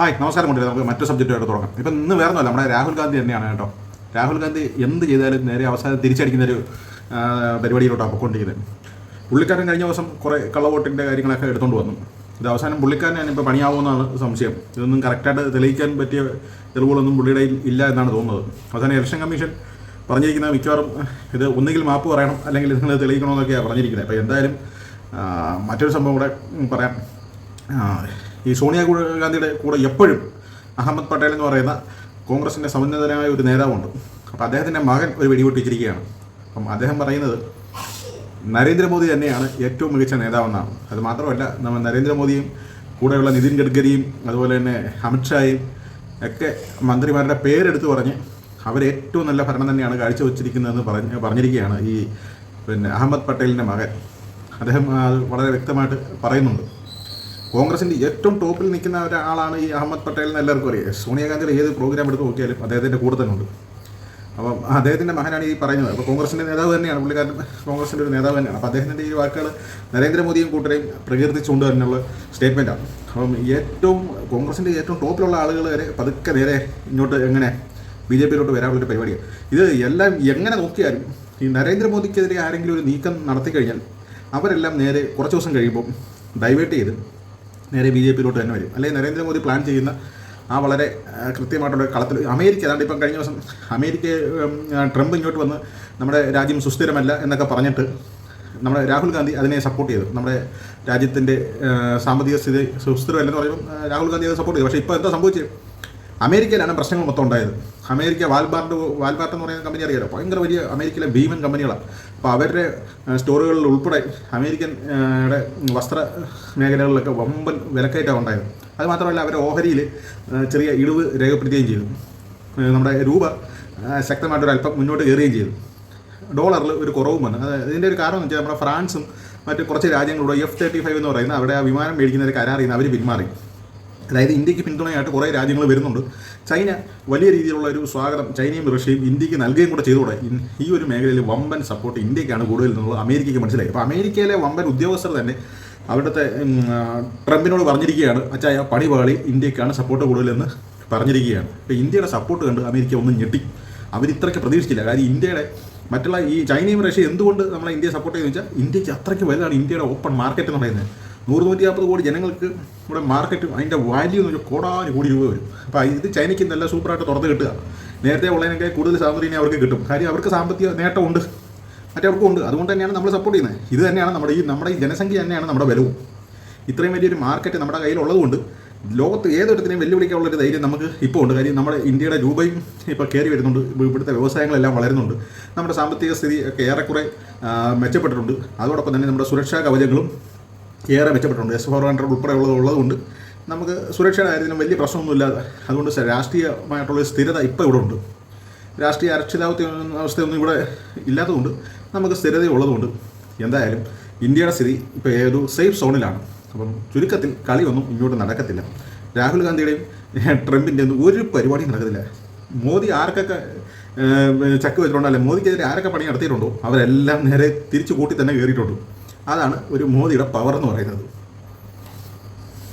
Hi നമസ്കാരം കൊണ്ടില്ല നമുക്ക് മറ്റു സബ്ജക്റ്റുമായിട്ട് തുടങ്ങാം. ഇപ്പം ഇന്ന് വേറൊന്നുമല്ല നമ്മുടെ രാഹുൽ ഗാന്ധി തന്നെയാണ് കേട്ടോ. രാഹുൽ ഗാന്ധി എന്ത് ചെയ്താലും നേരെ അവസാനം തിരിച്ചടിക്കുന്ന ഒരു പരിപാടിയിലോട്ടാണ് പൊക്കൊണ്ടിരിക്കുന്നത് പുള്ളിക്കാരൻ കഴിഞ്ഞ ദിവസം കുറേ കള്ളവോട്ടിന്റെ കാര്യങ്ങളൊക്കെ എടുത്തുകൊണ്ട് വന്നു. ഇത് അവസാനം പുള്ളിക്കാരനെ ഇപ്പോൾ പണിയാവുമെന്നാണ് സംശയം. ഇതൊന്നും കറക്റ്റായിട്ട് തെളിയിക്കാൻ പറ്റിയ തെളിവുകളൊന്നും പുള്ളിയുടെ ഇല്ല എന്നാണ് തോന്നുന്നത്. അവസാനം ഇലക്ഷൻ കമ്മീഷൻ പറഞ്ഞിരിക്കുന്ന മിക്കവാറും ഇത് ഒന്നുകിൽ മാപ്പ് പറയണം അല്ലെങ്കിൽ നിങ്ങൾ തെളിയിക്കണമെന്നൊക്കെയാണ് പറഞ്ഞിരിക്കുന്നത്. അപ്പോൾ എന്തായാലും മറ്റൊരു സംഭവം കൂടെ പറയാം. ഈ സോണിയ ഗാന്ധിയുടെ കൂടെ എപ്പോഴും അഹമ്മദ് പട്ടേൽ എന്ന് പറയുന്ന കോൺഗ്രസിന്റെ സമുന്നതനായ ഒരു നേതാവുണ്ട്. അപ്പോൾ അദ്ദേഹത്തിന്റെ മകൻ ഒരു വെടിവെട്ടിച്ചിരിക്കുകയാണ്. അപ്പം അദ്ദേഹം പറയുന്നത് നരേന്ദ്രമോദി തന്നെയാണ് ഏറ്റവും മികച്ച നേതാവെന്നാണ്. അത് മാത്രമല്ല നമ്മൾ നരേന്ദ്രമോദിയും കൂടെയുള്ള നിതിൻ ഗഡ്കരിയും അതുപോലെ തന്നെ അമിത്ഷായും ഒക്കെ മന്ത്രിമാരുടെ പേരെടുത്ത് പറഞ്ഞ് അവർ ഏറ്റവും നല്ല ഭരണം തന്നെയാണ് കാഴ്ചവെച്ചിരിക്കുന്നതെന്ന് പറഞ്ഞ് പറഞ്ഞിരിക്കുകയാണ് ഈ പിന്നെ അഹമ്മദ് പട്ടേലിന്റെ മകൻ. അദ്ദേഹം അത് വളരെ വ്യക്തമായിട്ട് പറയുന്നുണ്ട്. കോൺഗ്രസിന്റെ ഏറ്റവും ടോപ്പിൽ നിൽക്കുന്ന ഒരാളാണ് ഈ അഹമ്മദ് പട്ടേൽ എന്ന് എല്ലാവർക്കും അറിയാം. സോണിയാഗാന്ധിയുടെ ഏത് പ്രോഗ്രാം എടുത്ത് നോക്കിയാലും അദ്ദേഹത്തിന്റെ കൂടെ തന്നെ ഉണ്ട്. അപ്പം അദ്ദേഹത്തിന്റെ മകനാണ് ഈ പറയുന്നത്. അപ്പോൾ കോൺഗ്രസിന്റെ നേതാവ് തന്നെയാണ്. പുള്ളിക്കാരൻ കോൺഗ്രസിന്റെ ഒരു നേതാവ് തന്നെയാണ്. അപ്പോൾ അദ്ദേഹത്തിന്റെ ഈ വാക്കുകൾ നരേന്ദ്രമോദിയും കൂട്ടരെയും പ്രകീർത്തിച്ചുകൊണ്ട് തന്നെയുള്ള സ്റ്റേറ്റ്മെന്റാണ് അപ്പം ഏറ്റവും കോൺഗ്രസിന്റെ ഏറ്റവും ടോപ്പിലുള്ള ആളുകൾ വരെ പതുക്കെ നേരെ ഇങ്ങോട്ട് എങ്ങനെ ബി ജെ പിയിലോട്ട് വരാനുള്ളൊരു പരിപാടിയാണ്. ഇത് എല്ലാം എങ്ങനെ നോക്കിയാലും ഈ നരേന്ദ്രമോദിക്കെതിരെ ആരെങ്കിലും ഒരു നീക്കം നടത്തി കഴിഞ്ഞാൽ അവരെല്ലാം നേരെ കുറച്ച് ദിവസം കഴിയുമ്പോൾ ഡൈവേർട്ട് ചെയ്ത് നേരെ ബി ജെ പിയിലോട്ട് തന്നെ വരും. അല്ലെങ്കിൽ നരേന്ദ്രമോദി പ്ലാൻ ചെയ്യുന്ന ആ വളരെ കൃത്യമായിട്ടുള്ള കളത്തിൽ അമേരിക്ക ഏതാണ്ട് ഇപ്പം കഴിഞ്ഞ ദിവസം അമേരിക്ക ട്രംപ് ഇങ്ങോട്ട് വന്ന് നമ്മുടെ രാജ്യം സുസ്ഥിരമല്ല എന്നൊക്കെ പറഞ്ഞിട്ട് നമ്മുടെ രാഹുൽ ഗാന്ധി അതിനെ സപ്പോർട്ട് ചെയ്തു. നമ്മുടെ രാജ്യത്തിന്റെ സാമ്പത്തിക സ്ഥിതി സുസ്ഥിരമല്ലെന്ന് പറയുമ്പോൾ രാഹുൽ ഗാന്ധി അത് സപ്പോർട്ട് ചെയ്തു. പക്ഷേ ഇപ്പോൾ എന്താ സംഭവിച്ചത്? അമേരിക്കയിലാണ് പ്രശ്നങ്ങൾ മൊത്തം ഉണ്ടായത്. അമേരിക്ക വാൽബാർട്ട് വാൽബാർട്ട് എന്ന് പറയുന്ന കമ്പനി അറിയാലോ? ഭയങ്കര വലിയ അമേരിക്കയിലെ ഭീമൻ കമ്പനികളാണ്. അപ്പോൾ അവരുടെ സ്റ്റോറുകളിൽ ഉൾപ്പെടെ അമേരിക്കൻ വസ്ത്ര മേഖലകളിലൊക്കെ വമ്പൻ വിലക്കയറ്റം ഉണ്ടായത്. അത് മാത്രമല്ല അവരുടെ ഓഹരിയിൽ ചെറിയ ഇടിവ് രേഖപ്പെടുത്തുകയും ചെയ്തു. നമ്മുടെ രൂപ ശക്തമായിട്ടൊരു അല്പം മുന്നോട്ട് കയറുകയും ചെയ്തു. ഡോളറിൽ ഒരു കുറവും വന്നു. ഇതിന്റെ ഒരു കാരണം എന്ന് വെച്ചാൽ നമ്മുടെ ഫ്രാൻസും മറ്റ് കുറച്ച് രാജ്യങ്ങളുടെ എഫ് തേർട്ടി ഫൈവ് എന്ന് പറയുന്ന അവിടെ ആ വിമാനം മേടിക്കുന്ന ഒരു കരാറിൽ നിന്ന് അവർ പിന്മാറി. അതായത് ഇന്ത്യയ്ക്ക് പിന്തുണയായിട്ട് കുറേ രാജ്യങ്ങൾ വരുന്നുണ്ട്. ചൈന വലിയ രീതിയിലുള്ള ഒരു സ്വാഗതം ചൈനയും റഷ്യയും ഇന്ത്യയ്ക്ക് നൽകുകയും കൂടെ ചെയ്തുകൂടെ ഈ ഒരു മേഖലയിൽ വമ്പൻ സപ്പോർട്ട് ഇന്ത്യക്കാണ് കൂടുതൽ എന്നുള്ളത് അമേരിക്കയ്ക്ക് മനസ്സിലായി. അപ്പോൾ അമേരിക്കയിലെ വമ്പൻ ഉദ്യോഗസ്ഥർ തന്നെ അവിടുത്തെ ട്രംപിനോട് പറഞ്ഞിരിക്കുകയാണ് അച്ചായ പണി പാളി ഇന്ത്യക്കാണ് സപ്പോർട്ട് കൂടുതലെന്ന് പറഞ്ഞിരിക്കുകയാണ്. അപ്പോൾ ഇന്ത്യയുടെ സപ്പോർട്ട് കണ്ട് അമേരിക്ക ഒന്ന് ഞെട്ടി. അവർ ഇത്രയ്ക്ക് പ്രതീക്ഷിച്ചില്ല. കാര്യം ഇന്ത്യയുടെ മറ്റുള്ള ഈ ചൈനയും റഷ്യ എന്തുകൊണ്ട് നമ്മളെ ഇന്ത്യയെ സപ്പോർട്ട് ചെയ്യുന്നത് വെച്ചാൽ ഇന്ത്യയ്ക്ക് അത്രയ്ക്ക് വലുതാണ് ഇന്ത്യയുടെ ഓപ്പൺ മാർക്കറ്റ് എന്ന് പറയുന്നത്. നൂറ് നൂറ്റി നാൽപ്പത് കോടി ജനങ്ങൾക്ക് ഇവിടെ മാർക്കറ്റ് അതിന്റെ വാല്യൂ എന്ന് വെച്ചാൽ കോടി രൂപ വരും. അപ്പോൾ ഇത് ചൈനയ്ക്ക് നല്ല സൂപ്പറായിട്ട് തുറന്ന് കിട്ടുക. നേരത്തെ ഉള്ളതിനൊക്കെ കൂടുതൽ സാമ്പത്തികം അവർക്ക് കിട്ടും. കാര്യം അവർക്ക് സാമ്പത്തിക നേട്ടമുണ്ട്. മറ്റവർക്കും ഉണ്ട്. അതുകൊണ്ട് തന്നെയാണ് നമ്മൾ സപ്പോർട്ട് ചെയ്യുന്നത്. ഇത് തന്നെയാണ് നമ്മുടെ ഈ നമ്മുടെ ഈ ജനസംഖ്യ തന്നെയാണ് നമ്മുടെ ബലവും. ഇത്രയും വലിയൊരു മാർക്കറ്റ് നമ്മുടെ കയ്യിലുള്ളതുകൊണ്ട് ലോകത്ത് ഏതൊരിടത്തിനെയും വെല്ലുവിളിക്കാനുള്ളൊരു ധൈര്യം നമുക്ക് ഇപ്പോൾ ഉണ്ട്. കാര്യം നമ്മുടെ ഇന്ത്യയുടെ രൂപയും ഇപ്പോൾ കയറി വരുന്നുണ്ട്. ഇവിടുത്തെ വ്യവസായങ്ങളെല്ലാം വളരുന്നുണ്ട്. നമ്മുടെ സാമ്പത്തിക സ്ഥിതി ഒക്കെ ഏറെക്കുറെ മെച്ചപ്പെട്ടിട്ടുണ്ട്. അതോടൊപ്പം തന്നെ നമ്മുടെ സുരക്ഷാ കവചങ്ങളും ഏറെ മെച്ചപ്പെട്ടിട്ടുണ്ട്. എസ് ഫോർ ഹൺഡ്രഡ് ഉൾപ്പെടെയുള്ളത് ഉള്ളതുകൊണ്ട് നമുക്ക് സുരക്ഷയുടെ കാര്യത്തിലും വലിയ പ്രശ്നമൊന്നുമില്ലാതെ. അതുകൊണ്ട് രാഷ്ട്രീയമായിട്ടുള്ള സ്ഥിരത ഇപ്പോൾ ഇവിടെ ഉണ്ട്. രാഷ്ട്രീയ അരക്ഷിതാവസ്ഥ അവസ്ഥയൊന്നും ഇവിടെ ഇല്ലാത്തതുകൊണ്ട് നമുക്ക് സ്ഥിരത ഉള്ളതുകൊണ്ട് എന്തായാലും ഇന്ത്യയുടെ സ്ഥിതി ഇപ്പോൾ ഏതൊരു സേഫ് സോണിലാണ് അപ്പം ചുരുക്കത്തിൽ കളിയൊന്നും ഇങ്ങോട്ട് നടക്കത്തില്ല. രാഹുൽ ഗാന്ധിയുടെയും ട്രംപിന്റെ ഒന്നും ഒരു പരിപാടിയും നടക്കത്തില്ല. മോദി ആർക്കൊക്കെ ചക്ക് വെച്ചിട്ടുണ്ടോ? അല്ലെ മോദിക്കെതിരെ ആരൊക്കെ പണി നടത്തിയിട്ടുണ്ടോ? അവരെല്ലാം നേരെ തിരിച്ചു കൂട്ടി തന്നെ കയറിയിട്ടുണ്ട്. അതാണ് ഒരു മോദിയുടെ പവർ എന്ന് പറയുന്നത്.